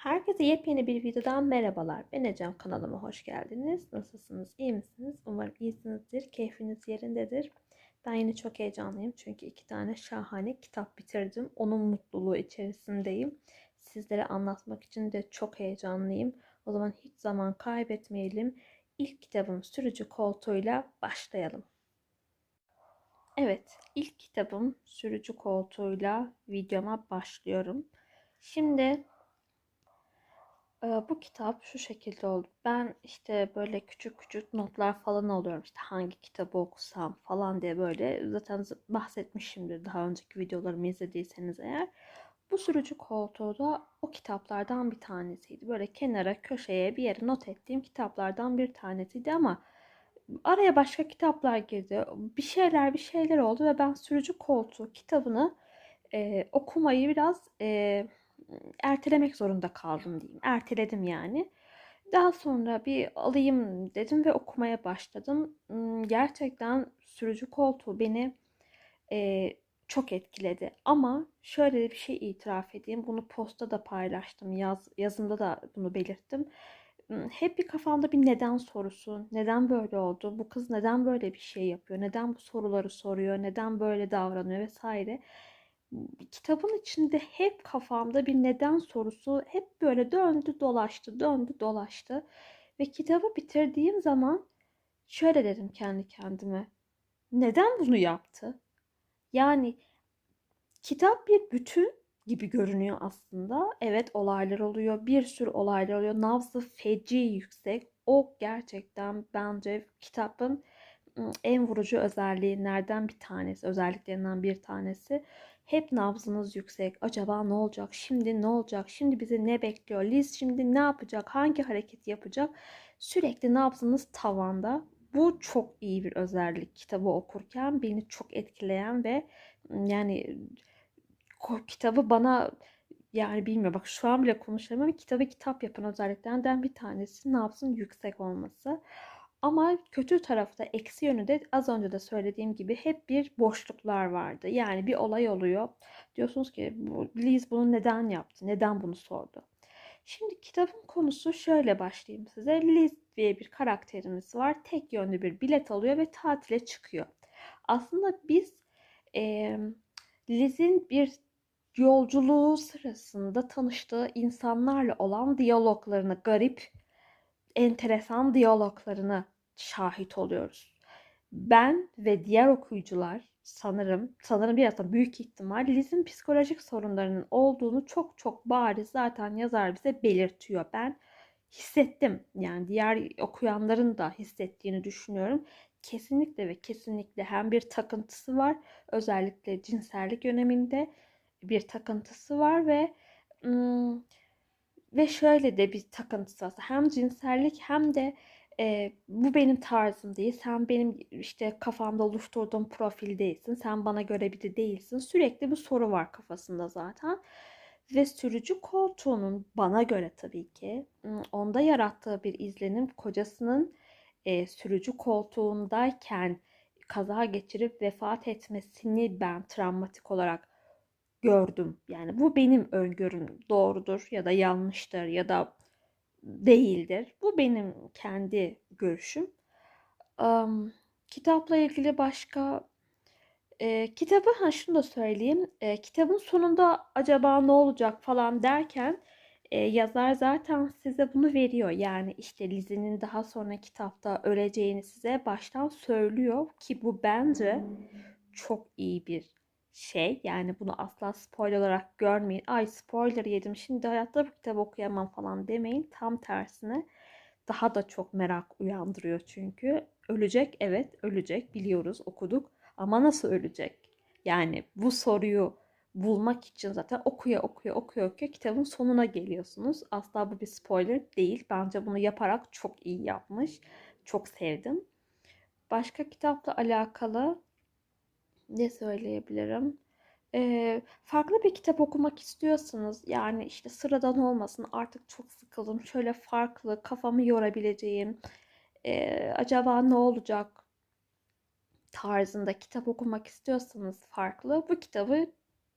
Herkese yepyeni bir videodan merhabalar. Ben Ecem kanalıma hoş geldiniz. Nasılsınız? İyi misiniz? Umarım iyisinizdir. Keyfiniz yerindedir. Ben yine çok heyecanlıyım çünkü iki tane şahane kitap bitirdim. Onun mutluluğu içerisindeyim. Sizlere anlatmak için de çok heyecanlıyım. O zaman hiç zaman kaybetmeyelim. İlk kitabım Sürücü Koltuğuyla başlayalım. Evet, ilk kitabım Sürücü Koltuğuyla videoma başlıyorum. Şimdi bu kitap şu şekilde oldu. Ben işte böyle küçük küçük notlar falan alıyorum. İşte hangi kitabı okusam falan diye böyle zaten bahsetmişimdir daha önceki videolarımı izlediyseniz eğer. Bu sürücü koltuğu da o kitaplardan bir tanesiydi. Böyle kenara, köşeye bir yere not ettiğim kitaplardan bir tanesiydi ama araya başka kitaplar girdi. Bir şeyler bir şeyler oldu ve ben sürücü koltuğu kitabını e, okumayı biraz e, ertelemek zorunda kaldım diyeyim. Erteledim yani. Daha sonra bir alayım dedim ve okumaya başladım. Hmm, gerçekten sürücü koltuğu beni e, çok etkiledi. Ama şöyle bir şey itiraf edeyim. Bunu posta da paylaştım. Yaz, yazımda da bunu belirttim. Hmm, hep bir kafamda bir neden sorusu. Neden böyle oldu? Bu kız neden böyle bir şey yapıyor? Neden bu soruları soruyor? Neden böyle davranıyor vesaire kitabın içinde hep kafamda bir neden sorusu hep böyle döndü dolaştı, döndü dolaştı. Ve kitabı bitirdiğim zaman şöyle dedim kendi kendime. Neden bunu yaptı? Yani kitap bir bütün gibi görünüyor aslında. Evet olaylar oluyor. Bir sürü olaylar oluyor. Nabzı feci yüksek. O gerçekten bence kitabın en vurucu özelliğinden bir tanesi, özelliklerinden bir tanesi. Hep nabzınız yüksek. Acaba ne olacak? Şimdi ne olacak? Şimdi bizi ne bekliyor? Liz şimdi ne yapacak? Hangi hareket yapacak? Sürekli nabzınız tavanda. Bu çok iyi bir özellik kitabı okurken beni çok etkileyen ve yani kitabı bana yani bilmiyorum bak şu an bile konuşamıyorum kitabı kitap yapan özelliklerden bir tanesi nabzın yüksek olması. Ama kötü tarafta eksi yönü de az önce de söylediğim gibi hep bir boşluklar vardı. Yani bir olay oluyor. Diyorsunuz ki Liz bunu neden yaptı? Neden bunu sordu? Şimdi kitabın konusu şöyle başlayayım size. Liz diye bir karakterimiz var. Tek yönlü bir bilet alıyor ve tatile çıkıyor. Aslında biz e, Liz'in bir yolculuğu sırasında tanıştığı insanlarla olan diyaloglarını, garip enteresan diyaloglarına şahit oluyoruz. Ben ve diğer okuyucular sanırım, sanırım biraz da büyük ihtimal Liz'in psikolojik sorunlarının olduğunu çok çok bariz zaten yazar bize belirtiyor. Ben hissettim. Yani diğer okuyanların da hissettiğini düşünüyorum. Kesinlikle ve kesinlikle hem bir takıntısı var. Özellikle cinsellik yöneminde bir takıntısı var ve ve şöyle de bir takıntısı var. Hem cinsellik hem de e, bu benim tarzım değil. Sen benim işte kafamda oluşturduğum profil değilsin. Sen bana göre biri değilsin. Sürekli bir soru var kafasında zaten. Ve sürücü koltuğunun bana göre tabii ki onda yarattığı bir izlenim kocasının e, sürücü koltuğundayken kaza geçirip vefat etmesini ben travmatik olarak gördüm. Yani bu benim öngörüm doğrudur ya da yanlıştır ya da değildir. Bu benim kendi görüşüm. Um, kitapla ilgili başka e, kitabı ha şunu da söyleyeyim. E, kitabın sonunda acaba ne olacak falan derken e, yazar zaten size bunu veriyor. Yani işte Lizzie'nin daha sonra kitapta öleceğini size baştan söylüyor ki bu bence çok iyi bir şey. Yani bunu asla spoiler olarak görmeyin. Ay spoiler yedim şimdi hayatta bu kitabı okuyamam falan demeyin. Tam tersine daha da çok merak uyandırıyor çünkü. Ölecek evet ölecek biliyoruz okuduk ama nasıl ölecek? Yani bu soruyu bulmak için zaten okuya okuya okuya okuya kitabın sonuna geliyorsunuz. Asla bu bir spoiler değil. Bence bunu yaparak çok iyi yapmış. Çok sevdim. Başka kitapla alakalı ne söyleyebilirim? Ee, farklı bir kitap okumak istiyorsanız yani işte sıradan olmasın artık çok sıkıldım şöyle farklı kafamı yorabileceğim e, acaba ne olacak tarzında kitap okumak istiyorsanız farklı bu kitabı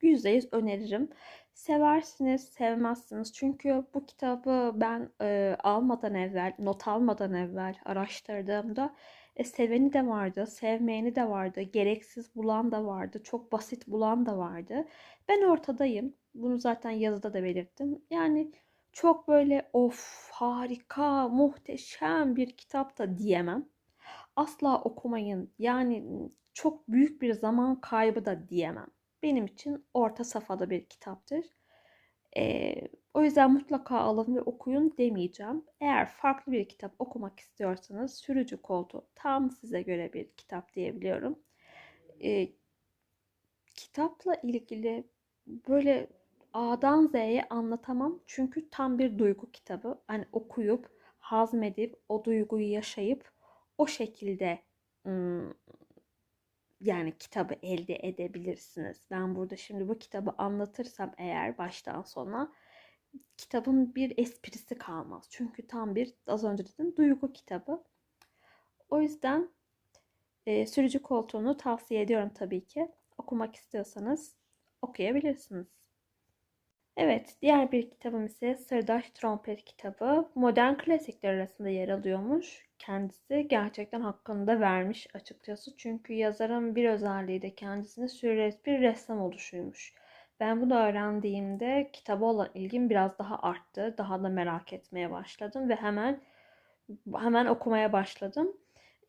%100 öneririm. Seversiniz, sevmezsiniz. Çünkü bu kitabı ben e, almadan evvel, not almadan evvel araştırdığımda e, seveni de vardı, sevmeyeni de vardı, gereksiz bulan da vardı, çok basit bulan da vardı. Ben ortadayım. Bunu zaten yazıda da belirttim. Yani çok böyle of harika, muhteşem bir kitap da diyemem. Asla okumayın. Yani çok büyük bir zaman kaybı da diyemem. Benim için orta safhada bir kitaptır. Ee, o yüzden mutlaka alın ve okuyun demeyeceğim. Eğer farklı bir kitap okumak istiyorsanız Sürücü Koltuğu tam size göre bir kitap diyebiliyorum. Ee, kitapla ilgili böyle A'dan Z'ye anlatamam. Çünkü tam bir duygu kitabı. Hani okuyup, hazmedip, o duyguyu yaşayıp o şekilde yani kitabı elde edebilirsiniz. Ben burada şimdi bu kitabı anlatırsam eğer baştan sona kitabın bir esprisi kalmaz. Çünkü tam bir az önce dedim duygu kitabı. O yüzden e, sürücü koltuğunu tavsiye ediyorum tabii ki. Okumak istiyorsanız okuyabilirsiniz. Evet, diğer bir kitabım ise Sırdaş Trompet kitabı. Modern klasikler arasında yer alıyormuş. Kendisi gerçekten hakkını da vermiş açıkçası. Çünkü yazarın bir özelliği de kendisini sürrealist bir ressam oluşuymuş. Ben bunu öğrendiğimde kitaba olan ilgim biraz daha arttı. Daha da merak etmeye başladım ve hemen hemen okumaya başladım.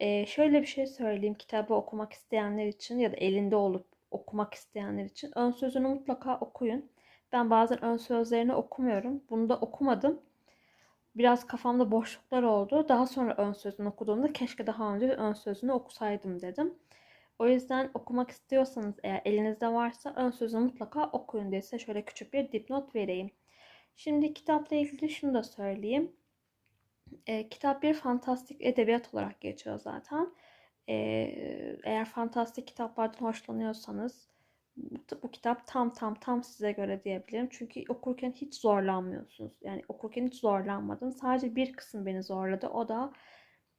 Ee, şöyle bir şey söyleyeyim kitabı okumak isteyenler için ya da elinde olup okumak isteyenler için ön sözünü mutlaka okuyun. Ben bazen ön sözlerini okumuyorum. Bunu da okumadım. Biraz kafamda boşluklar oldu. Daha sonra ön sözünü okuduğumda keşke daha önce ön sözünü okusaydım dedim. O yüzden okumak istiyorsanız eğer elinizde varsa ön sözünü mutlaka okuyun diye size şöyle küçük bir dipnot vereyim. Şimdi kitapla ilgili şunu da söyleyeyim. E, kitap bir fantastik edebiyat olarak geçiyor zaten. E, eğer fantastik kitaplardan hoşlanıyorsanız bu kitap tam tam tam size göre diyebilirim. Çünkü okurken hiç zorlanmıyorsunuz. Yani okurken hiç zorlanmadım. Sadece bir kısım beni zorladı. O da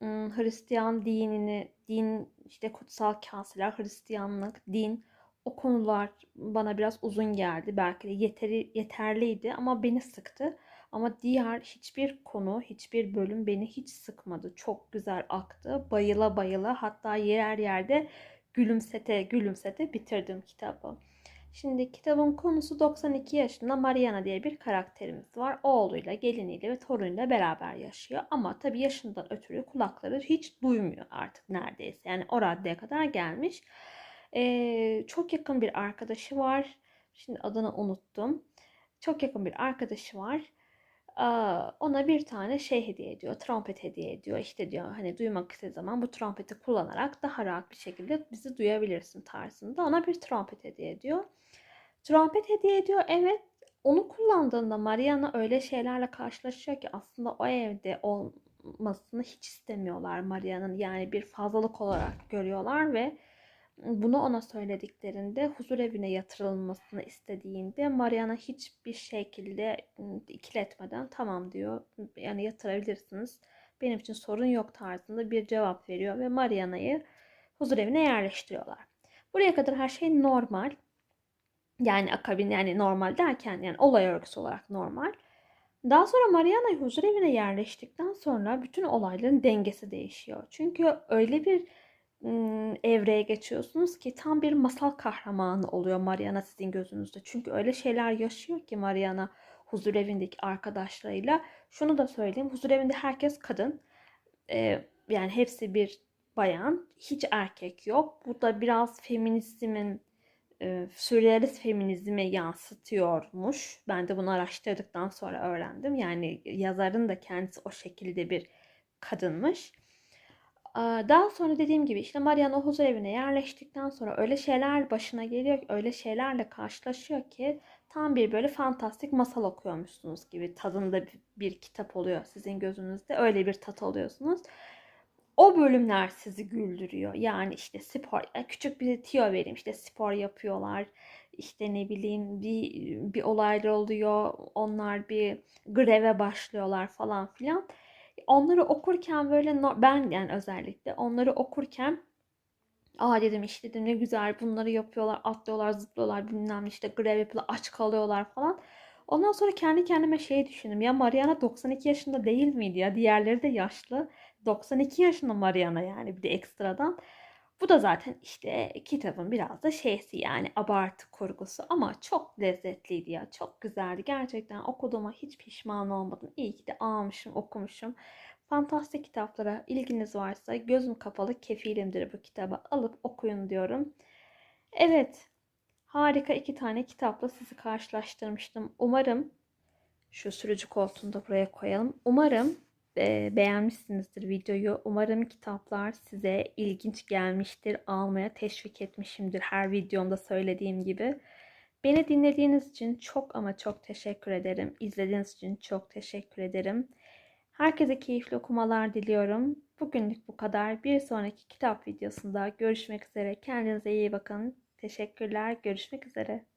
Hristiyan dinini, din işte kutsal kaseler, Hristiyanlık, din o konular bana biraz uzun geldi. Belki de yeteri, yeterliydi ama beni sıktı. Ama diğer hiçbir konu, hiçbir bölüm beni hiç sıkmadı. Çok güzel aktı. Bayıla bayıla hatta yer yerde gülümsete gülümsete bitirdim kitabı. Şimdi kitabın konusu 92 yaşında Mariana diye bir karakterimiz var. Oğluyla, geliniyle ve torunuyla beraber yaşıyor. Ama tabii yaşından ötürü kulakları hiç duymuyor artık neredeyse. Yani o raddeye kadar gelmiş. Ee, çok yakın bir arkadaşı var. Şimdi adını unuttum. Çok yakın bir arkadaşı var ona bir tane şey hediye ediyor. Trompet hediye ediyor. İşte diyor hani duymak istediği zaman bu trompeti kullanarak daha rahat bir şekilde bizi duyabilirsin tarzında. Ona bir trompet hediye ediyor. Trompet hediye ediyor. Evet onu kullandığında Mariana öyle şeylerle karşılaşıyor ki aslında o evde olmasını hiç istemiyorlar Mariana'nın. Yani bir fazlalık olarak görüyorlar ve bunu ona söylediklerinde huzur evine yatırılmasını istediğinde Mariana hiçbir şekilde ıı, ikiletmeden tamam diyor. Yani yatırabilirsiniz. Benim için sorun yok tarzında bir cevap veriyor ve Mariana'yı huzur evine yerleştiriyorlar. Buraya kadar her şey normal. Yani akabin yani normal derken yani olay örgüsü olarak normal. Daha sonra Mariana'yı huzur evine yerleştikten sonra bütün olayların dengesi değişiyor. Çünkü öyle bir evreye geçiyorsunuz ki tam bir masal kahramanı oluyor Mariana sizin gözünüzde. Çünkü öyle şeyler yaşıyor ki Mariana huzur evindeki arkadaşlarıyla. Şunu da söyleyeyim. Huzur evinde herkes kadın. Ee, yani hepsi bir bayan. Hiç erkek yok. Bu da biraz feminizmin e, sürrealist feminizmi yansıtıyormuş. Ben de bunu araştırdıktan sonra öğrendim. Yani yazarın da kendisi o şekilde bir kadınmış. Daha sonra dediğim gibi işte Mariana huzur evine yerleştikten sonra öyle şeyler başına geliyor öyle şeylerle karşılaşıyor ki tam bir böyle fantastik masal okuyormuşsunuz gibi tadında bir, bir kitap oluyor sizin gözünüzde. Öyle bir tat alıyorsunuz. O bölümler sizi güldürüyor. Yani işte spor, küçük bir tiyo vereyim. işte spor yapıyorlar. İşte ne bileyim bir, bir olaylar oluyor. Onlar bir greve başlıyorlar falan filan onları okurken böyle ben yani özellikle onları okurken Aa dedim işte dedim ne güzel bunları yapıyorlar, atlıyorlar, zıplıyorlar bilmem işte grev yapıyorlar, aç kalıyorlar falan. Ondan sonra kendi kendime şey düşündüm. Ya Mariana 92 yaşında değil miydi ya? Diğerleri de yaşlı. 92 yaşında Mariana yani bir de ekstradan. Bu da zaten işte kitabın biraz da şeysi yani abartı kurgusu ama çok lezzetliydi ya. Çok güzeldi. Gerçekten okuduğuma hiç pişman olmadım. İyi ki de almışım, okumuşum. Fantastik kitaplara ilginiz varsa gözüm kapalı kefilimdir bu kitabı alıp okuyun diyorum. Evet, harika iki tane kitapla sizi karşılaştırmıştım. Umarım şu sürücü koltuğunu da buraya koyalım. Umarım beğenmişsinizdir videoyu. Umarım kitaplar size ilginç gelmiştir. Almaya teşvik etmişimdir her videomda söylediğim gibi. Beni dinlediğiniz için çok ama çok teşekkür ederim. İzlediğiniz için çok teşekkür ederim. Herkese keyifli okumalar diliyorum. Bugünlük bu kadar. Bir sonraki kitap videosunda görüşmek üzere. Kendinize iyi bakın. Teşekkürler. Görüşmek üzere.